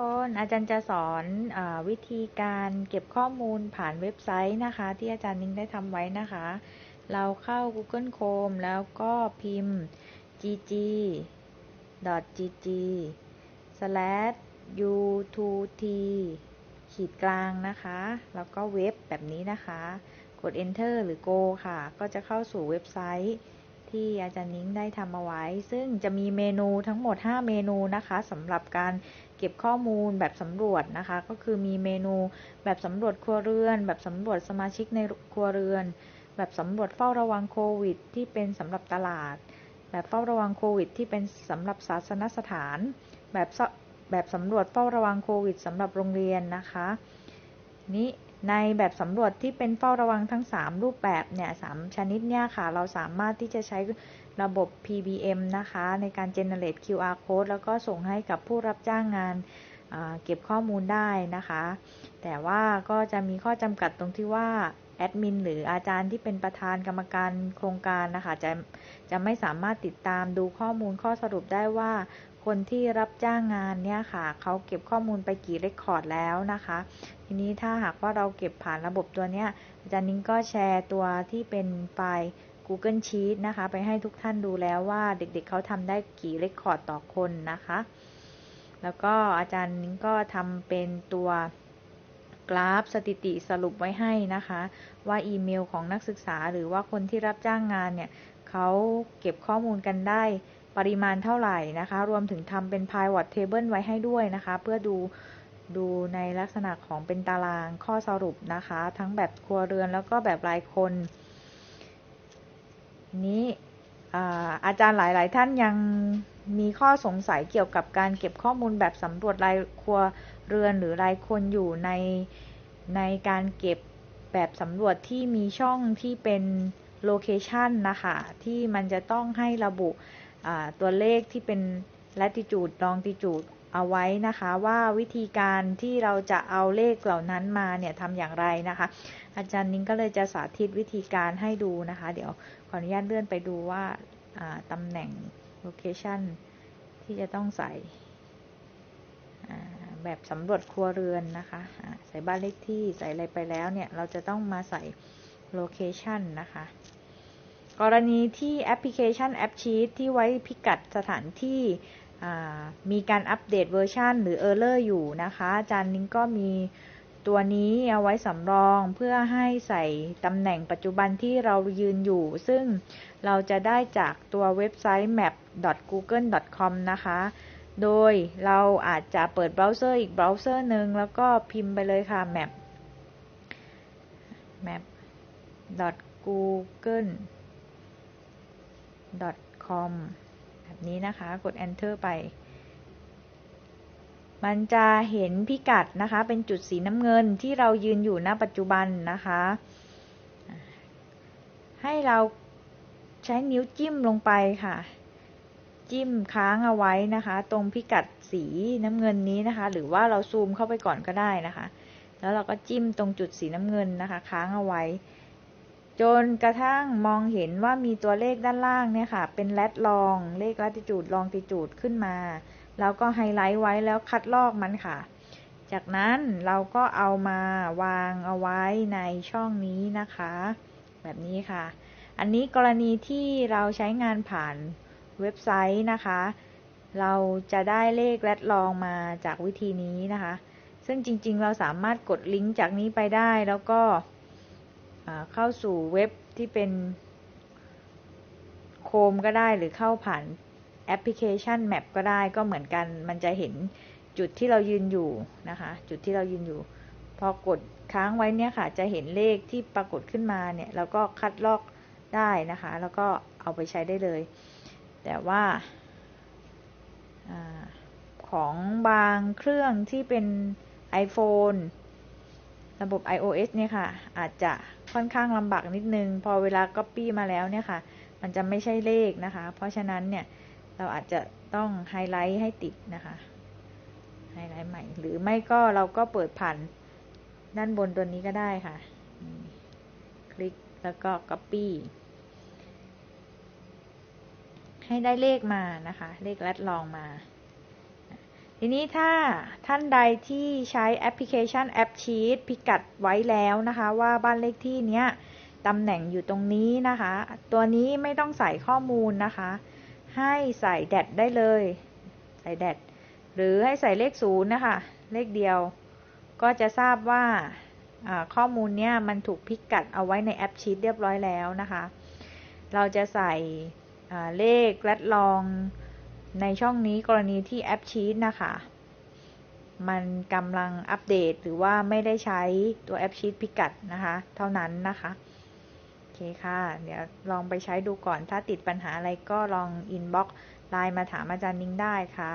คนอาจารย์จะสอนอวิธีการเก็บข้อมูลผ่านเว็บไซต์นะคะ ที่อาจารย์นิ้งได้ทำไว้นะคะ เราเข้า Google Chrome แล้วก็พิมพ์ gg gg slash u2t ขีดกลางนะคะ แล้วก็เว็บแบบนี้นะคะ กด enter หรือ go ค่ะ ก็จะเข้าสู่เว็บไซต์ที่อาจารย์นิ้งได้ทำเอาไว้ ซึ่งจะมีเมนูทั้งหมด 5 เมนูนะคะสำหรับการ เก็บข้อมูลแบบสำรวจนะคะ ก็คือมีเมนูแบบสำรวจครัวเรือน แบบสำรวจสมาชิกในครัวเรือน แบบสำรวจเฝ้าระวังโควิด ที่เป็นสำหรับตลาด แบบเฝ้าระวังโควิด ที่เป็นสำหรับศาสนสถาน แบบแบบสำรวจเฝ้าระวังโควิดสำหรับโรงเรียนนะคะ นี้ ในแบบสำรวจที่เป็นเฝ้าระวังทั้ง 3 รูปแบบเนี่ยสชนิดเนี่ยค่ะ เราสามารถที่จะใช้ระบบ PBM นะคะ ในการ generate QR code แล้วก็ส่งให้กับผู้รับจ้างงานเก็บข้อมูลได้นะคะ แต่ว่าก็จะมีข้อจำกัดตรงที่ว่าแอดมินหรืออาจารย์ที่เป็นประธานกรรมการโครงการนะคะจะจะไม่สามารถติดตามดูข้อมูลข้อสรุปได้ว่า คนที่รับจ้างงานเนี่ยค่ะเขาเก็บข้อมูลไปกี่เรคคอร์ดแล้วนะคะ ทีนี้ถ้าหากว่าเราเก็บผ่านระบบตัวเนี้ยอาจารย์นิ้งก็แชร์ตัวที่เป็นไฟล์ Google Sheet นะคะ ไปให้ทุกท่านดูแล้วว่าเด็กๆเเขาทำได้กี่เรคคอร์ดต่อคนนะคะ แล้วก็อาจารย์นิ้งก็ทำเป็นตัวกราฟสถิติสรุปไว้ให้นะคะ ว่าอีเมลของนักศึกษาหรือว่าคนที่รับจ้างงานเนี่ยเขาเก็บข้อมูลกันได้ ปริมาณเท่าไหร่นะคะ รวมถึงทำเป็น pivot table ไว้ให้ด้วยนะคะ เพื่อดูดูในลักษณะของเป็นตารางข้อสรุปนะคะ ทั้งแบบครัวเรือนแล้วก็แบบรายคน นี้อาจารย์หลาย ๆ ท่านยังมีข้อสงสัยเกี่ยวกับการเก็บข้อมูลแบบสำรวจรายครัวเรือนหรือรายคนอยู่ในในการเก็บแบบสำรวจที่มีช่องที่เป็นโลเคชันนะคะ ที่มันจะต้องให้ระบุ ตัวเลขที่เป็น latitude longitude เอาไว้นะคะว่าวิธีการที่เราจะเอาเลขเหล่านั้นมาเนี่ยทำอย่างไรนะคะ อาจารย์นิ้งก็เลยจะสาธิตวิธีการให้ดูนะคะ เดี๋ยวขออนุญาตเลื่อนไปดูว่าตำแหน่ง location ที่จะต้องใส่แบบสำรวจครัวเรือนนะคะใส่บ้านเลขที่ใส่อะไรไปแล้วเนี่ย เราจะต้องมาใส่ location นะคะ กรณีที่แอปพลิเคชันแอปชีตที่ไว้พิกัดสถานที่มีการอัปเดตเวอร์ชันหรือเออร์เลอร์อยู่นะคะอาจารย์นิ้งก็มีตัวนี้เอาไว้สำรองเพื่อให้ใส่ตำแหน่งปัจจุบันที่เรายืนอยู่ ซึ่งเราจะได้จากตัวเว็บไซต์ map.google.com นะคะ โดยเราอาจจะเปิดเบราว์เซอร์อีกเบราว์เซอร์หนึ่งแล้วก็พิมพ์ไปเลยค่ะ map map.google com แบบนี้นะคะ กด enter ไป มันจะเห็นพิกัดนะคะ เป็นจุดสีน้ำเงินที่เรายืนอยู่ณปัจจุบันนะคะ ให้เราใช้นิ้วจิ้มลงไปค่ะ จิ้มค้างเอาไว้นะคะ ตรงพิกัดสีน้ำเงินนี้นะคะ หรือว่าเราซูมเข้าไปก่อนก็ได้นะคะ แล้วเราก็จิ้มตรงจุดสีน้ำเงินนะคะ ค้างเอาไว้ จนกระทั่งมองเห็นว่ามีตัวเลขด้านล่างเนี่ยค่ะ เป็นแรดลองเลขลัติจูดลองติจูดขึ้นมา แล้วก็ไฮไลท์ไว้แล้วคัดลอกมันค่ะ จากนั้นเราก็เอามาวางเอาไว้ในช่องนี้นะคะ แบบนี้ค่ะ อันนี้กรณีที่เราใช้งานผ่านเว็บไซต์นะคะ เราจะได้เลขแรดลองมาจากวิธีนี้นะคะ ซึ่งจริงๆ เราสามารถกดลิงก์จากนี้ไปได้แล้วก็ เข้าสู่เว็บที่เป็นโคมก็ได้หรือเข้าผ่านแอปพลิเคชันแมปก็ได้ก็เหมือนกัน มันจะเห็นจุดที่เรายืนอยู่นะคะ จุดที่เรายืนอยู่ พอกดค้างไว้เนี่ยค่ะ จะเห็นเลขที่ปรากฏขึ้นมาเนี่ยเราก็คัดลอกได้นะคะ แล้วก็เอาไปใช้ได้เลย แต่ว่าอของบางเครื่องที่เป็น iPhone ระบบ iOS เนี่ยค่ะ อาจจะค่อนข้างลำบากนิดนึง พอเวลา Copy มาแล้วเนี่ยค่ะ มันจะไม่ใช่เลขนะคะ เพราะฉะนั้นเนี่ย เราอาจจะต้องไฮไลท์ให้ติดนะคะไฮไลท์ใหม่ หรือไม่ก็เราก็เปิดผ่านด้านบนตัวนี้ก็ได้ค่ะ คลิกแล้วก็ Copy ให้ได้เลขมานะคะ เลขลัดลองมา ทีนี้ถ้าท่านใดที่ใช้แอปพลิเคชันแอปชีตพิกัดไว้แล้วนะคะ ว่าบ้านเลขที่เนี้ยตำแหน่งอยู่ตรงนี้นะคะ ตัวนี้ไม่ต้องใส่ข้อมูลนะคะ ให้ใส่แดดได้เลย ใส่แดดหรือให้ใส่เลขศูนย์นะคะ เลขเดียว ก็จะทราบว่าข้อมูลเนี้ยมันถูกพิกัดเอาไว้ในแอปชีตเรียบร้อยแล้วนะคะ เราจะใส่เลขลัดลอง ในช่องนี้กรณีที่แอปชีตนะคะ มันกำลังอัปเดตหรือว่าไม่ได้ใช้ตัวแอปชีตพิกัดนะคะ เท่านั้นนะคะ โอเคค่ะ เดี๋ยวลองไปใช้ดูก่อน ถ้าติดปัญหาอะไรก็ลองอินบ็อกซ์ไลน์มาถามอาจารย์นิ้งได้ค่ะ